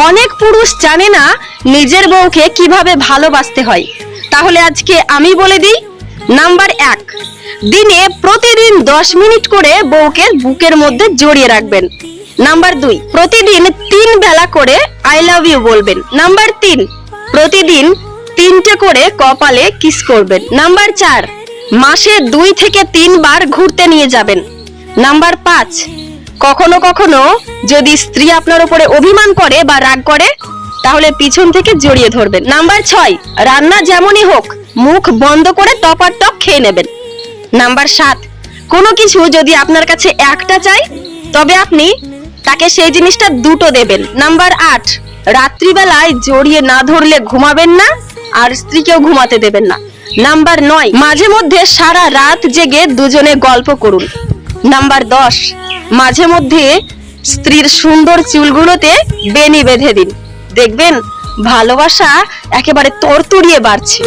অনেক পুরুষ জানে না নিজের বউকে কীভাবে ভালোবাসতে হয়। তাহলে আজকে আমি বলে দিই, নাম্বার এক, দিনে প্রতিদিন দশ মিনিট করে বউকে বুকের মধ্যে জড়িয়ে রাখবেন। নাম্বার দুই, প্রতিদিন তিন বেলা করে আই লাভ ইউ বলবেন। নাম্বার তিন, প্রতিদিন তিনটে করে কপালে কিস করবেন। নাম্বার চার, মাসে দুই থেকে তিনবার ঘুরতে নিয়ে যাবেন। নাম্বার পাঁচ কখনো কখনো যদি স্ত্রী আপনার উপরে অভিমান করে বা রাগ করে, তাহলে পিছন থেকে জড়িয়ে ধরবেন। নাম্বার ছয়, রান্না যেমনই হোক, মুখ বন্ধ করে টপার টপ খেয়ে নেবেন। নাম্বার সাত, কোনো কিছু যদি আপনার কাছে একটা চাই, তবে আপনি তাকে সেই জিনিসটা দুটো দেবেন। নাম্বার আট, রাত্রিবেলায় জড়িয়ে না ধরলে ঘুমাবেন না, আর স্ত্রীকেও ঘুমাতে দেবেন না। নাম্বার নয়, মাঝে মধ্যে সারা রাত জেগে দুজনে গল্প করুন। নাম্বার দশ মাঝে মধ্যে স্ত্রীর সুন্দর চুলগুলোতে বেনি বেঁধে দিন। দেখবেন ভালোবাসা একেবারে তরতরিয়ে বাড়ছে।